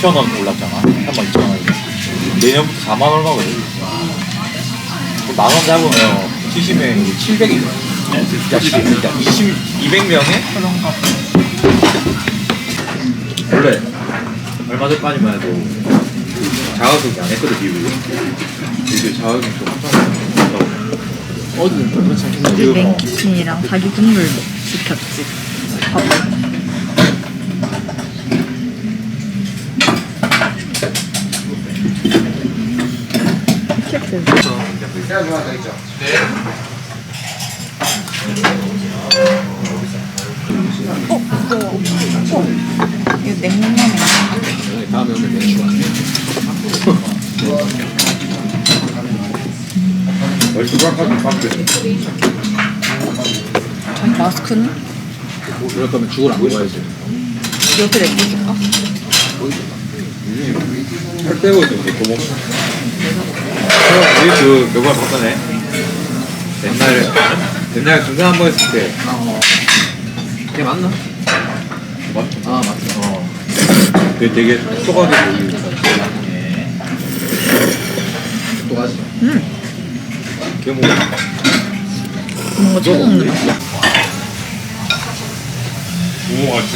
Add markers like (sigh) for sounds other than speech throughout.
2,000원 올랐잖아. 3만 2,000원. 내년부터 4만 얼마거든. 만원 잡으면 70명에 700이죠. 야, 20, 200명에? 그런가 봐. 원래 얼마 전까지만 해도 자가격이 안 했거든, 비율이. 이제 자가격이 좀 어디는 그렇지 않겠네. 지금 뭐 냉키친이랑 자기 국물 시켰지. 밥 어, 그거. 어, 이거 냉면이랑 다음에 오면 맥주가 얼추락하게 바뀌어. 자기 마스크는 뭐 그럴 거면 죽을 안 먹어야지. 옆에 내려줄까? 살 빼고 있어, 이제 고목. 형, 우리 그, 몇번 봤더네. 옛날에, 옛날에 중간 한번 했을 때, 걔 맞나? 맞죠? 아 맞다. 어. 되게, 되게 똑똑하게 보이고. 또 가지. 걔 뭐, 뭔가 맛이야. 주모가 주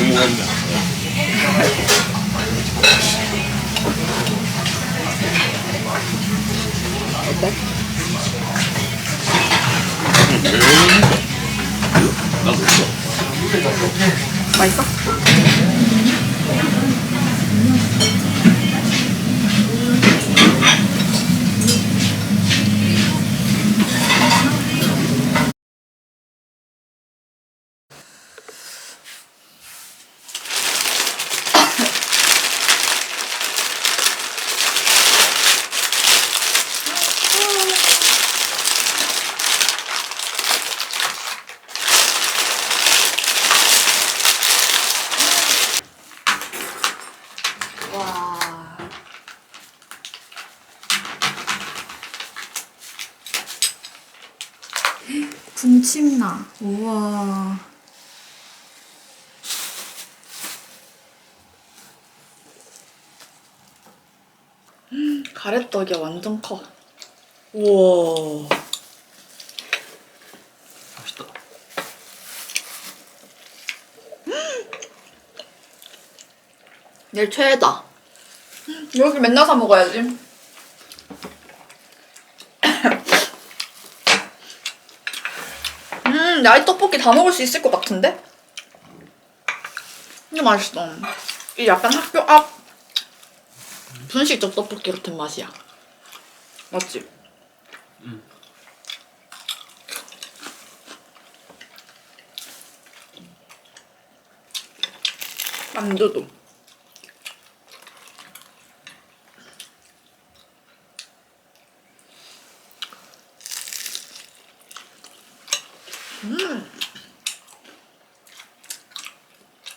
모한다. 맛있어? 군침나. 우와. 가래떡이 완전 커. 우와. 맛있다. 내일 최애다. 여기 맨날 사 먹어야지. 음, 나이 떡볶이 다 먹을 수 있을 것 같은데? 진짜 맛있어. 이 약간 학교 앞 분식집 떡볶이 같은 맛이야. 맞지? 만두도.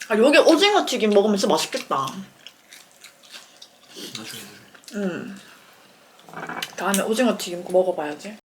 아, 여기 오징어 튀김 먹으면 진짜 맛있겠다. 나중에. 음. 다음에 오징어 튀김 꼭 먹어봐야지.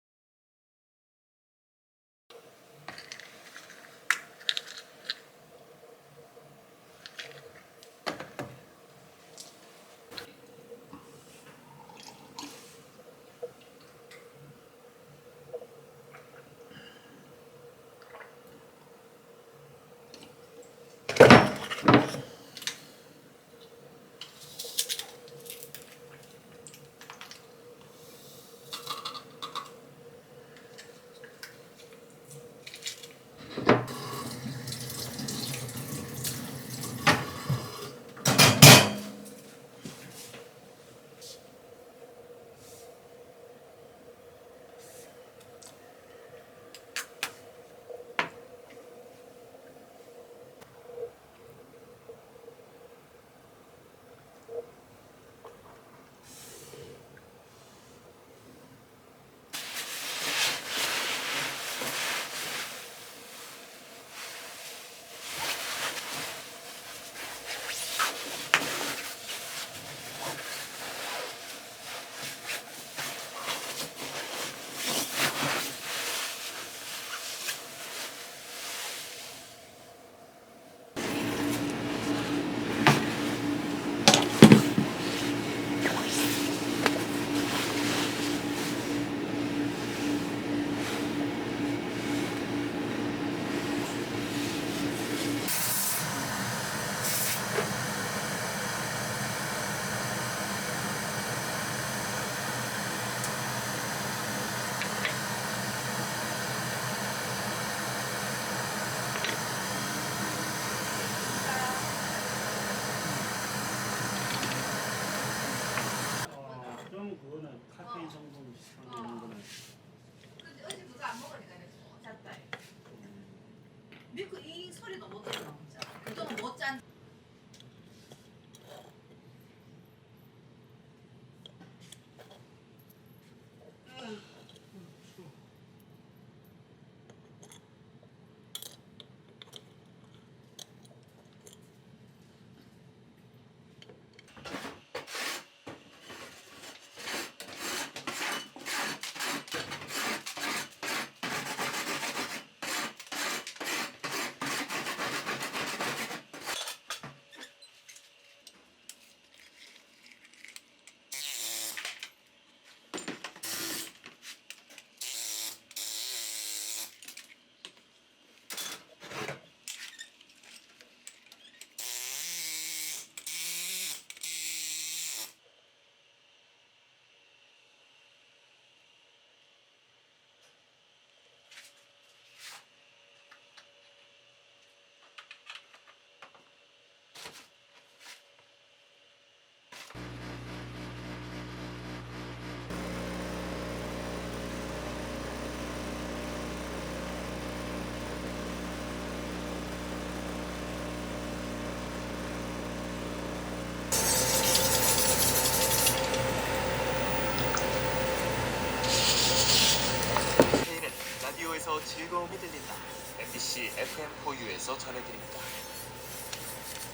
MBC FM4U에서 전해드립니다.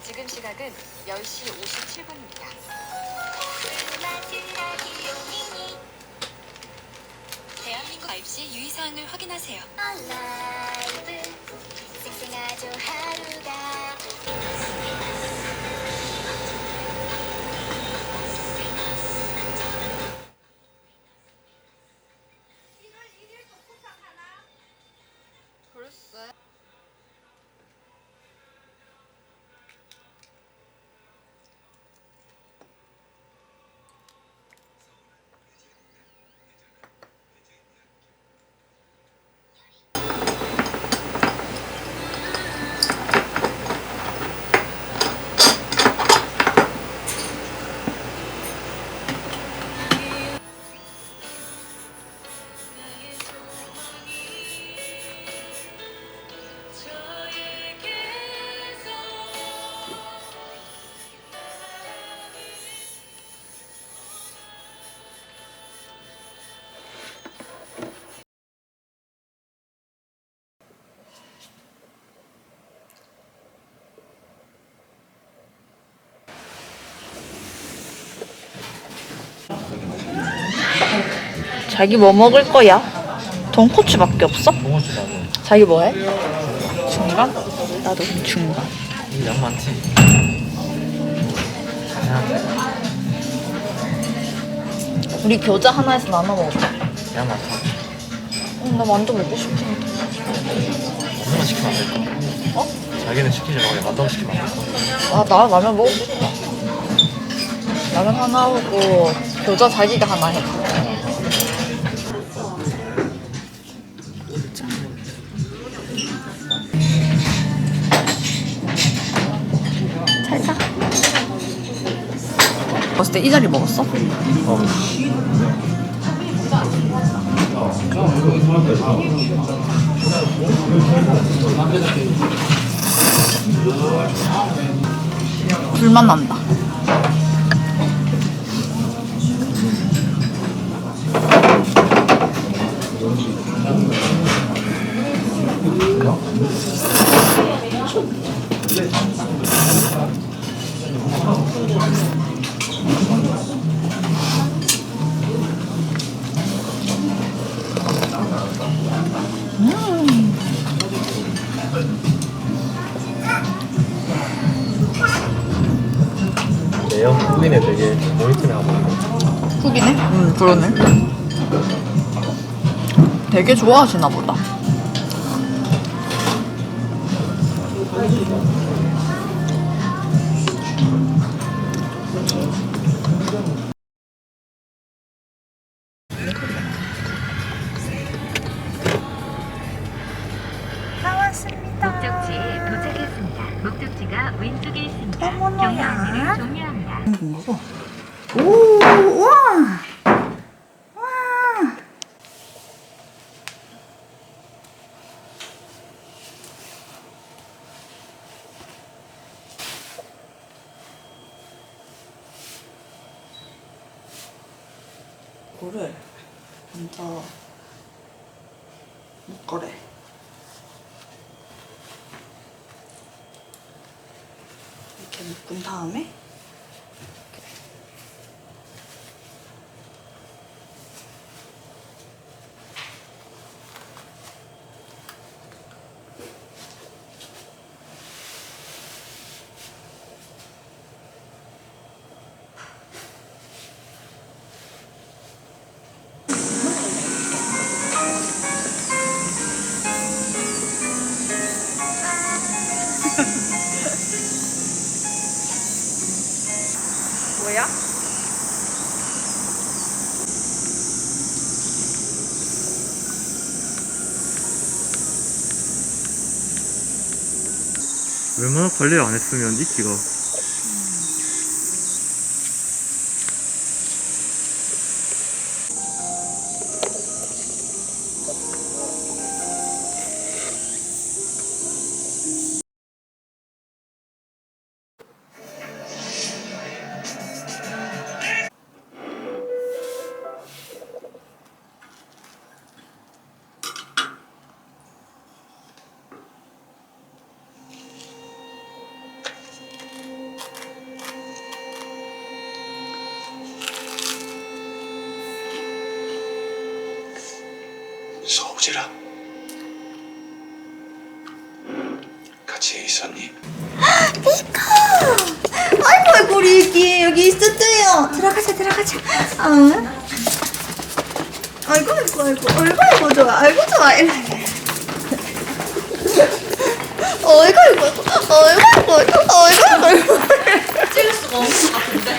지금 시각은 10시 57분입니다. 대한민국 가입 시 유의사항을 확인하세요. 자기 뭐 먹을 거야? 돈코츠밖에 없어? 자기 뭐 해? 중간? 나도 중간. 양 많지. 우리 겨자 하나에서 나눠 먹자. 양 많다. 응, 나 완전 먹고 싶은데. 하나만 시키면 안 될까? 어? 자기는 시키지 말고 만담 시키면 안 될까? 아, 나 라면 먹고 싶다. 라면 하나 하고 겨자 자기가 하나 해. 봤을 때 이 자리 먹었어? 불맛 난다. 내형 후기네 되게 모니터네 하고. 훅이네? 응, 그러네. 되게 좋아하시나 보다. 이거를 먼저 묶어래. 이렇게 묶은 다음에 웬만한 관리를 안 했으면 이끼가 소우지라 같이 있었니? 아이고 아이고 우리 여기 여기 있었어요. 들어가자 들어가자. 어. 아이고 아이고 아이고 아이고 아이고 좋아 아이고 좋아. 와. 어이구 아이고 아이고 아이고 아이고 아이고 아이고. 찍을 수가 없을 것 같은데.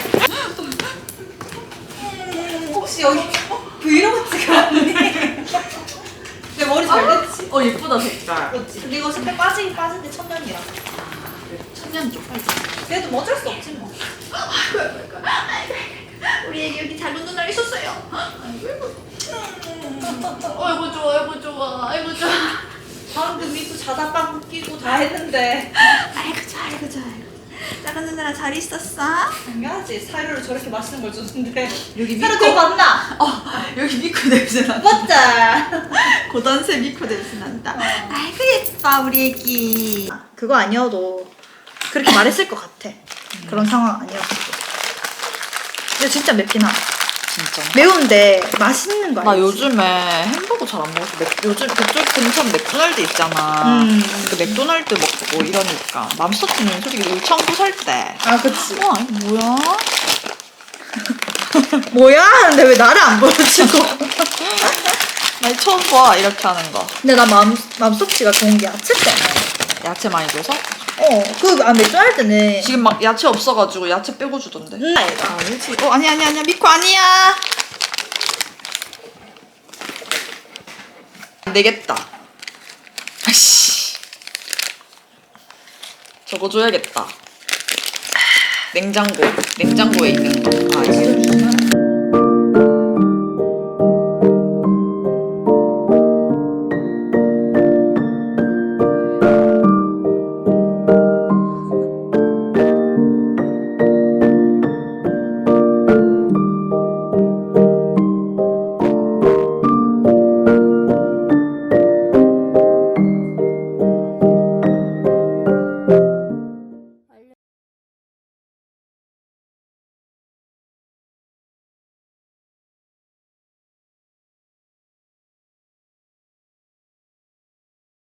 혹시 여기 브이로그 찍었니? 내 머리 잘 됐지? 어 예쁘다 색깔. 그렇지. 근데 이거 색깔 빠지긴 빠진데 천년이라. 천년 좀 빨리. 그래도 뭐 어쩔 수 없지 뭐. 우리 애기 여기 작은 누나 있었어요. 아이고 좋아 아이고 좋아 아이고 좋아. 방금 믿고 자다 빵 끼고 다 했는데. 아이고 좋아 아이고 좋아. 아이고. 작은 누나랑 잘 있었어? 당연하지. 사료를 저렇게 맛있는 걸 줬는데. 여기 사료 미코. 좀 맞나? 어 여기 미코 냄새 나. 맞자. 고단세 미코 냄새 난다. 아이고 예뻐 우리 애기. 그거 아니어도 그렇게 말했을 것 같아. 그런 상황 아니었어도. 근데 진짜 맵긴 하다. 진짜. 매운데 맛있는 거나 알지? 요즘에 햄버거 잘 안 먹어서 맥, 요즘 그쪽 근처에 맥도날드 있잖아. 음. 그 맥도날드 먹고 이러니까 맘스터치는 솔직히 우리 청구 살 때. 아 그치. 와 이거 뭐야? (laughs) 뭐야 하는데 왜 나를 안 보여주고? (laughs) 나 처음 봐 이렇게 하는 거. 근데 나 맘, 맘속치가 좋은 게 야채 때문에. 야채 많이 줘서? 어, 그, 아, 맥주 할때는 지금 막 야채 없어가지고 야채 빼고 주던데. 음. 아, 알지? 어 아니 아니 아니야 미코 아니야. 안 되겠다. 아씨. 저거 줘야겠다. 냉장고. 냉장고에 있는 거. 아, 이거.